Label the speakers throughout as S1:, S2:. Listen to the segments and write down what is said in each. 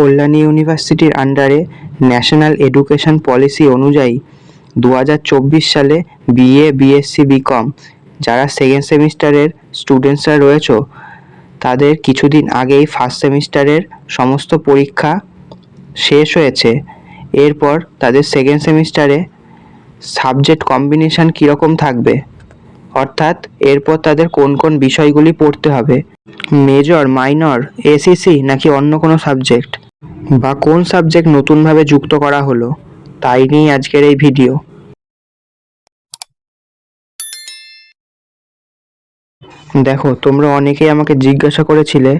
S1: কল্যাণী ইউনিভার্সিটির আন্ডারে national education policy অনুযায়ী দু হাজার চব্বিশ সালে বিএ, বিএসসি, বিকম যারা সেকেন্ড সেমিস্টারের স্টুডেন্টসরা রয়েছো, তাদের কিছুদিন আগেই ফার্স্ট সেমিস্টারের সমস্ত পরীক্ষা শেষ হয়েছে। এরপর তাদের সেকেন্ড সেমিস্টারে সাবজেক্ট কম্বিনেশন কীরকম থাকবে? অর্থাৎ এরপর তাদের কোন কোন বিষয়গুলি পড়তে হবে? মেজর মাইনর এসিসি নাকি অন্য কোনো সাবজেক্ট বা কোন সাবজেক্ট নতুনভাবে যুক্ত করা হলো, তাই নিয়েই আজকের এই ভিডিও দেখো, তোমরা অনেকেই আমাকে জিজ্ঞাসা করেছিলে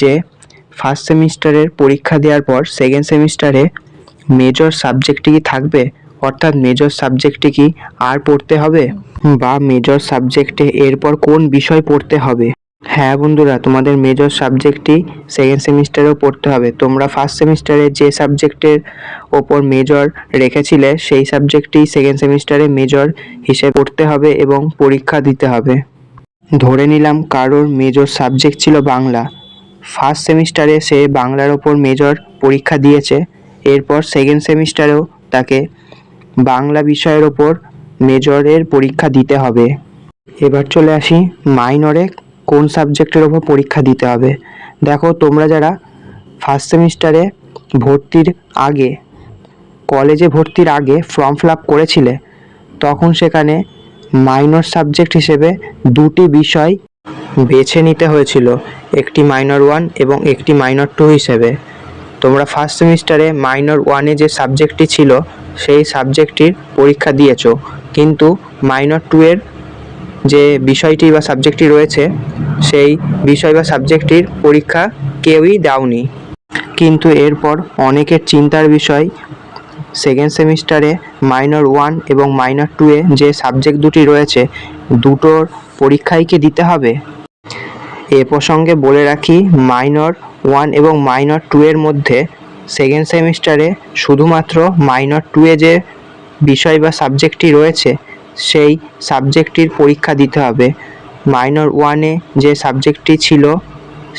S1: যে ফার্স্ট সেমিস্টারের পরীক্ষা দেওয়ার পর সেকেন্ড সেমিস্টারে মেজর সাবজেক্টটি কি থাকবে? অর্থাৎ মেজর সাবজেক্টটি কি আর পড়তে হবে? বা মেজর সাবজেক্টে এরপর কোন বিষয় পড়তে হবে? হ্যাঁ বন্ধুরা, তোমাদের মেজর সাবজেক্টটি সেকেন্ড সেমিস্টারেও পড়তে হবে। তোমরা ফার্স্ট সেমিস্টারে যে সাবজেক্টের ওপর মেজর রেখেছিলে, সেই সাবজেক্টটি সেকেন্ড সেমিস্টারে মেজর হিসেবে পড়তে হবে এবং পরীক্ষা দিতে হবে। ধরে নিলাম কারোর মেজর সাবজেক্ট ছিল বাংলা। ফার্স্ট সেমিস্টারে সে বাংলার ওপর মেজর পরীক্ষা দিয়েছে। এরপর সেকেন্ড সেমিস্টারেও তাকে বাংলা বিষয়ের ওপর মেজরের পরীক্ষা দিতে হবে। এবার চলে আসি মাইনরে কোন সাবজেক্টের ওপর পরীক্ষা দিতে হবে। দেখো, তোমরা যারা ফার্স্ট সেমিস্টারে ভর্তির আগে কলেজে ভর্তির আগে ফর্ম ফিল আপ করেছিলে, তখন সেখানে মাইনর সাবজেক্ট হিসেবে দুটি বিষয় বেছে নিতে হয়েছিল, একটি মাইনর ওয়ান এবং একটি মাইনর টু হিসেবে। তোমরা ফার্স্ট সেমিস্টারে মাইনর ওয়ানে যে সাবজেক্টটি ছিল, সেই সাবজেক্টটির পরীক্ষা দিয়েছ, কিন্তু মাইনর টু এর যে বিষয়টি বা সাবজেক্টটি রয়েছে, সেই বিষয় বা সাবজেক্টটির পরীক্ষা কেউই দাওনি। কিন্তু এরপর অনেকের চিন্তার বিষয় সেকেন্ড সেমিস্টারে মাইনর ওয়ান এবং মাইনর টু এ যে সাবজেক্ট দুটি রয়েছে, দুটোর পরীক্ষাই কি দিতে হবে? এ প্রসঙ্গে বলে রাখি মাইনর ওয়ান এবং মাইনর টু এর মধ্যে সেকেন্ড সেমিস্টারে শুধুমাত্র মাইনর টু এ যে বিষয় বা সাবজেক্টটি রয়েছে সেই সাবজেক্টটির পরীক্ষা দিতে হবে। মাইনর ওয়ানে যে সাবজেক্টটি ছিল,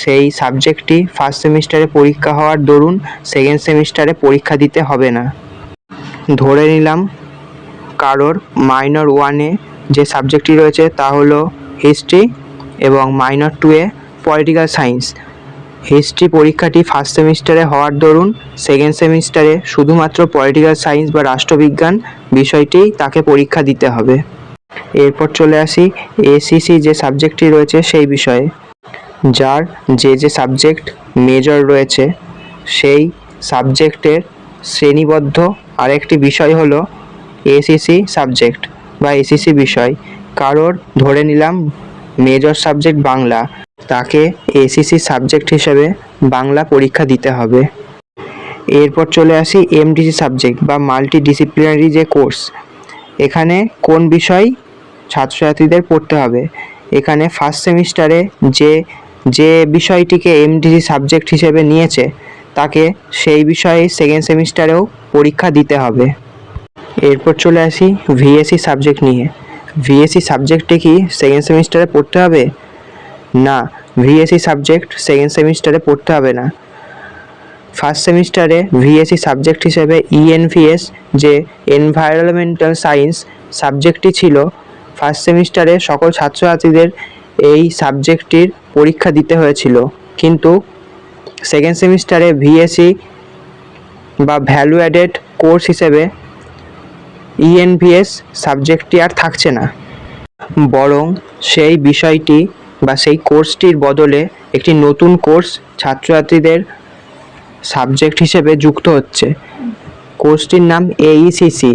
S1: সেই সাবজেক্টটি ফার্স্ট সেমিস্টারে পরীক্ষা হওয়ার দরুন সেকেন্ড সেমিস্টারে পরীক্ষা দিতে হবে না। ধরে নিলাম, কারোর মাইনর ওয়ানে যে সাবজেক্টটি রয়েছে তা হলো হিস্ট্রি এবং মাইনর টুয়ে পলিটিক্যাল সায়েন্স হিস্ট্রি পরীক্ষাটি ফার্স্ট সেমিস্টারে হওয়ার দরুন সেকেন্ড সেমিস্টারে শুধুমাত্র পলিটিক্যাল সায়েন্স বা রাষ্ট্রবিজ্ঞান বিষয়টি তাকে পরীক্ষা দিতে হবে। এরপর চলে আসি এসিসি যে সাবজেক্টটি রয়েছে সেই বিষয়ে। যার যে যে সাবজেক্ট মেজর রয়েছে, সেই সাবজেক্টের শ্রেণীবদ্ধ আরেকটি বিষয় হলো এসিসি সাবজেক্ট বা এসিসি বিষয়। কারোর ধরে নিলাম মেজর সাবজেক্ট বাংলা, তাকে এসিসি সাবজেক্ট হিসেবে বাংলা পরীক্ষা দিতে হবে। এরপর চলে আসি এমডিসি সাবজেক্ট বা মাল্টি ডিসিপ্লিনারি যে কোর্স এখানে কোন বিষয় ছাত্রছাত্রীদের পড়তে হবে? এখানে ফার্স্ট সেমিস্টারে যে যে বিষয়টিকে এমডিসি সাবজেক্ট হিসেবে নিয়েছে, তাকে সেই বিষয়ে সেকেন্ড সেমিস্টারেও পরীক্ষা দিতে হবে। এরপর চলে আসি ভিএসসি সাবজেক্ট নিয়ে। ভিএসসি সাবজেক্টে কি সেকেন্ড সেমিস্টারে পড়তে হবে? না ভিএসসি সাবজেক্ট সেকেন্ড সেমিস্টারে পড়তে হবে না। ফার্স্ট সেমিস্টারে ভিএসসি সাবজেক্ট হিসেবে E ইএনভিএস যে এনভায়রনমেন্টাল সায়েন্স সাবজেক্টটি ছিল ফার্স্ট সেমিস্টারে সকল ছাত্রছাত্রীদের এই সাবজেক্টটির পরীক্ষা দিতে হয়েছিল। কিন্তু সেকেন্ড সেমিস্টারে ভিএসসি বা ভ্যালু অ্যাডেড কোর্স হিসেবে E ইএনভিএস সাবজেক্টটি আর থাকছে না। বরং সেই বিষয়টি বা সেই কোর্সটির বদলে একটি নতুন কোর্স ছাত্রছাত্রীদের সাবজেক্ট হিসেবে যুক্ত হচ্ছে। কোর্সটির নাম এইসিসি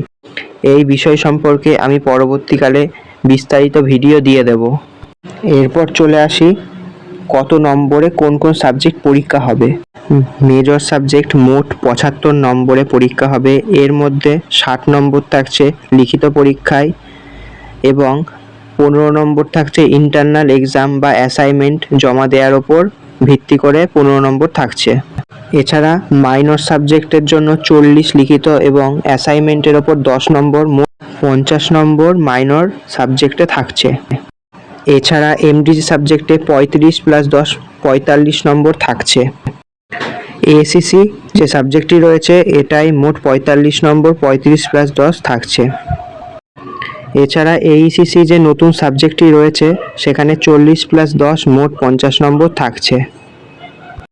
S1: এই বিষয় সম্পর্কে আমি পরবর্তীকালে বিস্তারিত ভিডিও দিয়ে দেব। এরপর চলে আসি কত নম্বরে কোন কোন সাবজেক্ট পরীক্ষা হবে? মেজর সাবজেক্ট মোট পঁচাত্তর নম্বরে পরীক্ষা হবে। এর মধ্যে ষাট নম্বর থাকছে লিখিত পরীক্ষায় এবং পনেরো নম্বর থাকছে ইন্টারনাল এক্সাম বা অ্যাসাইনমেন্ট জমা দেওয়ার ওপর ভিত্তি করে পনেরো নম্বর থাকছে। এছাড়া মাইনর সাবজেক্টের জন্য চল্লিশ লিখিত এবং অ্যাসাইনমেন্টের ওপর দশ নম্বর, মোট পঞ্চাশ নম্বর মাইনর সাবজেক্টে থাকছে। এছাড়া এমডিজি সাবজেক্টে পঁয়ত্রিশ প্লাস দশ, পঁয়তাল্লিশ নম্বর থাকছে। এসিসি যে সাবজেক্টটি রয়েছে, এটাই মোট পঁয়তাল্লিশ নম্বর, পঁয়ত্রিশ প্লাস দশ থাকছে। এছাড়া এইসিসি যে নতুন সাবজেক্টটি রয়েছে, সেখানে চল্লিশ প্লাস দশ মোট পঞ্চাশ নম্বর থাকছে।